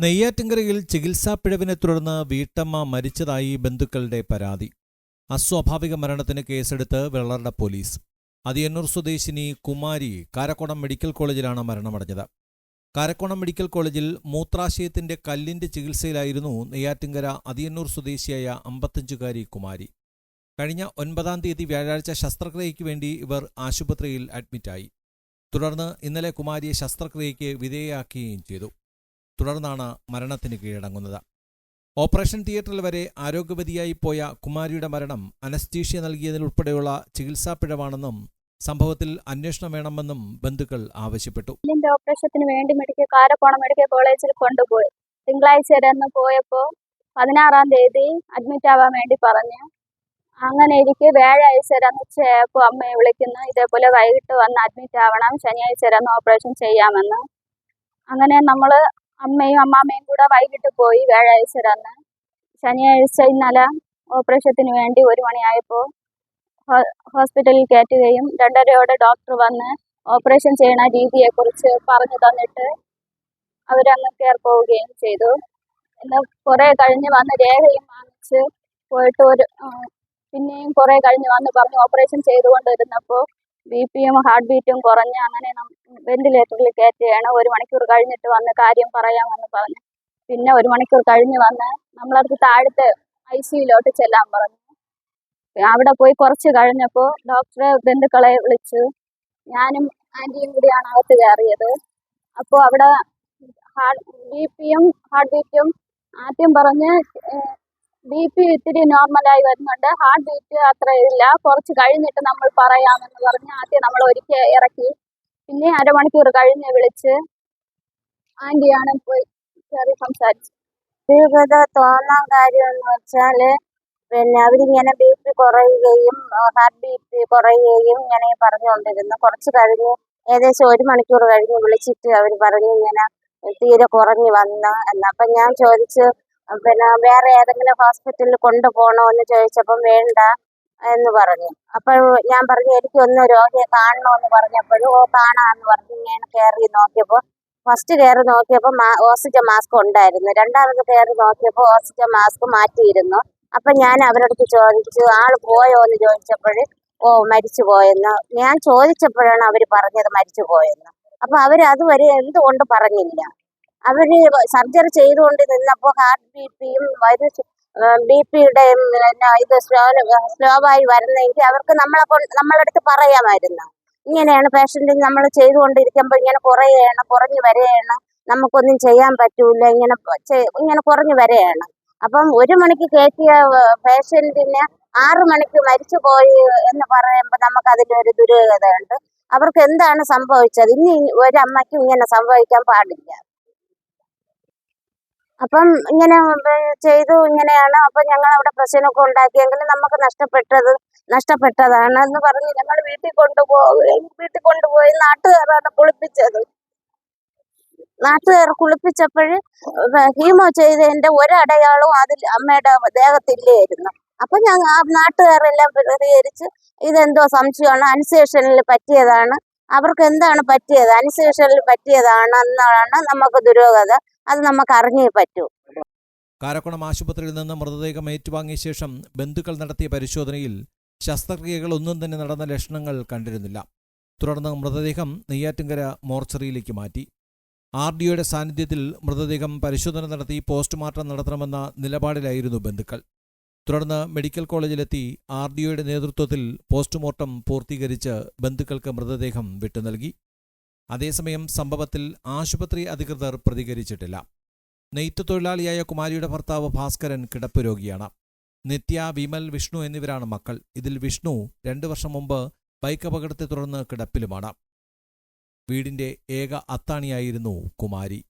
നെയ്യാറ്റിൻകരയിൽ ചികിത്സാ പിഴവിനെ തുടർന്ന് വീട്ടമ്മ മരിച്ചതായി ബന്ധുക്കളുടെ പരാതി. അസ്വാഭാവിക മരണത്തിന് കേസെടുത്ത് വെള്ളറട പോലീസ്. അതിയന്നൂർ സ്വദേശിനി കുമാരി കാരക്കോണം മെഡിക്കൽ കോളേജിലാണ് മരണമടഞ്ഞത്. കാരക്കോണം മെഡിക്കൽ കോളേജിൽ മൂത്രാശയത്തിന്റെ കല്ലിന്റെ ചികിത്സയിലായിരുന്നു നെയ്യാറ്റിൻകര അതിയന്നൂർ സ്വദേശിയായ അമ്പത്തഞ്ചുകാരി കുമാരി. കഴിഞ്ഞ ഒൻപതാം തീയതി വ്യാഴാഴ്ച ശസ്ത്രക്രിയയ്ക്ക് വേണ്ടി ഇവർ ആശുപത്രിയിൽ അഡ്മിറ്റായി. തുടർന്ന് ഇന്നലെ കുമാരിയെ ശസ്ത്രക്രിയയ്ക്ക് വിധേയയാക്കുകയും ചെയ്തു. തുടർന്നാണ് മരണത്തിന് കീഴടങ്ങുന്നത്. ഓപ്പറേഷൻ തിയേറ്ററിൽ വരെ ആരോഗ്യവതിയായി പോയ കുമാരിയുടെ മരണം അനസ്തീഷ്യ നൽകിയതിലുൾപ്പെടെയുള്ള ചികിത്സാ പിഴവാണെന്നും സംഭവത്തിൽ അന്വേഷണം വേണമെന്നും ബന്ധുക്കൾ ആവശ്യപ്പെട്ടു. ഓപ്പറേഷത്തിന് വേണ്ടി മെഡിക്കൽ കാരക്കോണം മെഡിക്കൽ കോളേജിൽ കൊണ്ടുപോയി. തിങ്കളാഴ്ച വരെ അന്ന് പോയപ്പോൾ പതിനാറാം തീയതി അഡ്മിറ്റ് ആവാൻ വേണ്ടി പറഞ്ഞു. അങ്ങനെ ഇരിക്കെ വ്യാഴാഴ്ച വരെ അന്ന് ഉച്ചയായപ്പോൾ അമ്മയെ വിളിക്കുന്നു. ഇതേപോലെ വൈകിട്ട് വന്ന് അഡ്മിറ്റ് ആവണം. ശനിയാഴ്ച വരെ ഓപ്പറേഷൻ ചെയ്യാമെന്ന്. അങ്ങനെ നമ്മൾ അമ്മയും അമ്മാമ്മയും കൂടെ വൈകിട്ട് പോയി വ്യാഴാഴ്ച തന്ന് ശനിയാഴ്ച ഇന്നലെ ഓപ്പറേഷത്തിന് വേണ്ടി ഒരു മണിയായപ്പോൾ ഹോസ്പിറ്റലിൽ കയറ്റുകയും രണ്ടരയോടെ ഡോക്ടർ വന്ന് ഓപ്പറേഷൻ ചെയ്യണ രീതിയെക്കുറിച്ച് പറഞ്ഞു തന്നിട്ട് അവരങ്ങ് കയറി പോവുകയും ചെയ്തു. എന്ന് കുറേ കഴിഞ്ഞ് വന്ന് രേഖയും വാങ്ങിച്ച് പോയിട്ട് ഒരു പിന്നെയും കുറേ കഴിഞ്ഞ് വന്ന് പറഞ്ഞു ഓപ്പറേഷൻ ചെയ്തുകൊണ്ടിരുന്നപ്പോൾ ബി പിയും ഹാർട്ട് ബീറ്റും കുറഞ്ഞ് അങ്ങനെ വെന്റിലേറ്ററിൽ കയറ്റുകയാണ് ഒരു മണിക്കൂർ കഴിഞ്ഞിട്ട് വന്ന് കാര്യം പറയാമെന്ന് പറഞ്ഞു. പിന്നെ ഒരു മണിക്കൂർ കഴിഞ്ഞ് വന്ന് നമ്മളടുത്ത് താഴത്തെ ഐ സിയിലോട്ട് ചെല്ലാൻ പറഞ്ഞു. അവിടെ പോയി കുറച്ച് കഴിഞ്ഞപ്പോൾ ഡോക്ടറെ ബന്ധുക്കളെ വിളിച്ചു ഞാനും ആന്റിയും കൂടിയാണ് അകത്ത് കയറിയത്. അപ്പോൾ അവിടെ ബി പിയും ഹാർട്ട് ബീറ്റും ആദ്യം പറഞ്ഞ് ബി പി ഇത്തിരി നോർമലായി വരുന്നുണ്ട്. ഹാർട്ട് ബീറ്റ് അത്ര ഇല്ല. കുറച്ച് കഴിഞ്ഞിട്ട് നമ്മൾ പറയാമെന്ന് പറഞ്ഞ് ആദ്യം നമ്മൾ ഒരിക്കൽ ഇറക്കി. പിന്നെ അരമണിക്കൂർ കഴിഞ്ഞ് വിളിച്ച് ആന്റിയാണ് പോയി കയറി സംസാരിച്ചത് തീവ്രത തോന്നാൻ കാര്യം എന്ന് വെച്ചാൽ പിന്നെ അവരിങ്ങനെ ബി പി കുറയുകയും ഹാർട്ട് ബീറ്റ് കുറയുകയും ഇങ്ങനെ പറഞ്ഞുകൊണ്ടിരുന്നു. കുറച്ച് കഴിഞ്ഞ് ഏകദേശം ഒരു മണിക്കൂർ കഴിഞ്ഞ് വിളിച്ചിട്ട് അവർ പറഞ്ഞു ഇങ്ങനെ തീരെ കുറഞ്ഞു വന്ന് എന്ന്. അപ്പം ഞാൻ ചോദിച്ചു പിന്നെ വേറെ ഏതെങ്കിലും ഹോസ്പിറ്റലിൽ കൊണ്ടുപോകണോ എന്ന് ചോദിച്ചപ്പം വേണ്ട. എന്ന് പറഞ്ഞു. അപ്പോൾ ഞാൻ പറഞ്ഞു എനിക്ക് ഒന്ന് രോഗിയെ കാണണമെന്ന് പറഞ്ഞപ്പോഴും ഓ കാണാമെന്ന് പറഞ്ഞു. ഇങ്ങനെ കയറി നോക്കിയപ്പോൾ ഫസ്റ്റ് കയറി നോക്കിയപ്പോൾ ഓക്സിജൻ മാസ്ക് ഉണ്ടായിരുന്നു. രണ്ടാമത് കയറി നോക്കിയപ്പോൾ ഓക്സിജൻ മാസ്ക് മാറ്റിയിരുന്നു. അപ്പൊ ഞാൻ അവരോട് ചോദിച്ചു ആൾ പോയോ? എന്ന് ചോദിച്ചപ്പോൾ ഓ മരിച്ചു പോയെന്ന്. ഞാൻ ചോദിച്ചപ്പോഴാണ് അവർ പറഞ്ഞത് മരിച്ചു പോയെന്ന്. അപ്പൊ അവർ അതുവരെ എന്തുകൊണ്ട് പറഞ്ഞില്ല. അവർ സർജറി ചെയ്തുകൊണ്ട് നിന്നപ്പോൾ ഹാർട്ട് ബി പിയും ഇത് ബി പിയുടെ ഇത് സ്ലോ സ്ലോ ആയി വരുന്നെങ്കിൽ അവർക്ക് നമ്മളെ നമ്മളടുത്ത് പറയാമായിരുന്നു. ഇങ്ങനെയാണ് പേഷ്യന്റ് നമ്മൾ ചെയ്തുകൊണ്ടിരിക്കുമ്പോൾ ഇങ്ങനെ കുറയാണ് കുറഞ്ഞു വരെയാണ് നമുക്കൊന്നും ചെയ്യാൻ പറ്റൂല ഇങ്ങനെ ഇങ്ങനെ കുറഞ്ഞു വരെയാണ് അപ്പം ഒരു മണിക്ക് കയറ്റിയ പേഷ്യന്റിന് ആറു മണിക്ക് മരിച്ചു പോയി എന്ന് പറയുമ്പോൾ നമുക്ക് അതിലൊരു ദുരൂഹതയുണ്ട്. അവർക്ക് എന്താണ് സംഭവിച്ചത്? ഇനി ഒരമ്മയ്ക്കും ഇങ്ങനെ സംഭവിക്കാൻ പാടില്ല. അപ്പം ഇങ്ങനെ ചെയ്തു ഇങ്ങനെയാണ്. അപ്പൊ ഞങ്ങൾ അവിടെ പ്രശ്നമൊക്കെ ഉണ്ടാക്കിയെങ്കിലും നമുക്ക് നഷ്ടപ്പെട്ടത് നഷ്ടപ്പെട്ടതാണ് എന്ന് പറഞ്ഞ് ഞങ്ങൾ വീട്ടിൽ കൊണ്ടുപോയി വീട്ടിൽ കൊണ്ടുപോയി നാട്ടുകാരാണ് കുളിപ്പിച്ചത്. നാട്ടുകാർ കുളിപ്പിച്ചപ്പോൾ ഹീമോ ചെയ്തതിന്റെ ഒരടയാളവും അതിൽ അമ്മയുടെ ദേഹത്തില്ലായിരുന്നു. അപ്പൊ ഞങ്ങൾ നാട്ടുകാരെല്ലാം പ്രതികരിച്ച് ഇതെന്തോ സംശയമാണ് അൻസേഷനിൽ പറ്റിയതാണ്. അവർക്ക് എന്താണ് പറ്റിയത്? അനുശേഷനിൽ പറ്റിയതാണ് എന്നാണ് നമുക്ക് ദുരൂഹത അത് നമുക്ക് അറിഞ്ഞേ പറ്റൂ. കാരക്കുളം ആശുപത്രിയിൽ നിന്ന് മൃതദേഹം ഏറ്റുവാങ്ങിയ ശേഷം ബന്ധുക്കൾ നടത്തിയ പരിശോധനയിൽ ശസ്ത്രക്രിയകൾ ഒന്നും തന്നെ നടന്ന ലക്ഷണങ്ങൾ കണ്ടിരുന്നില്ല. തുടർന്ന് മൃതദേഹം നെയ്യാറ്റിൻകര മോർച്ചറിയിലേക്ക് മാറ്റി. ആർ ഡിഒയുടെ സാന്നിധ്യത്തിൽ മൃതദേഹം പരിശോധന നടത്തി പോസ്റ്റ്മോർട്ടം നടത്തണമെന്ന നിലപാടിലായിരുന്നു ബന്ധുക്കൾ. തുടർന്ന് മെഡിക്കൽ കോളേജിലെത്തി ആർ ഡിഒയുടെ നേതൃത്വത്തിൽ പോസ്റ്റ്മോർട്ടം പൂർത്തീകരിച്ച് ബന്ധുക്കൾക്ക് മൃതദേഹം വിട്ടുനൽകി അതേസമയം സംഭവത്തിൽ ആശുപത്രി അധികൃതർ പ്രതികരിച്ചിട്ടില്ല. നെയ്ത്ത് തൊഴിലാളിയായ കുമാരിയുടെ ഭർത്താവ് ഭാസ്കരൻ കിടപ്പ് രോഗിയാണ്. നിത്യ വിമൽ വിഷ്ണു എന്നിവരാണ് മക്കൾ. ഇതിൽ വിഷ്ണു രണ്ടു വർഷം മുമ്പ് ബൈക്ക് അപകടത്തെ തുടർന്ന് കിടപ്പിലുമാണ്. വീടിന്റെ ഏക അത്താണിയായിരുന്നു കുമാരി.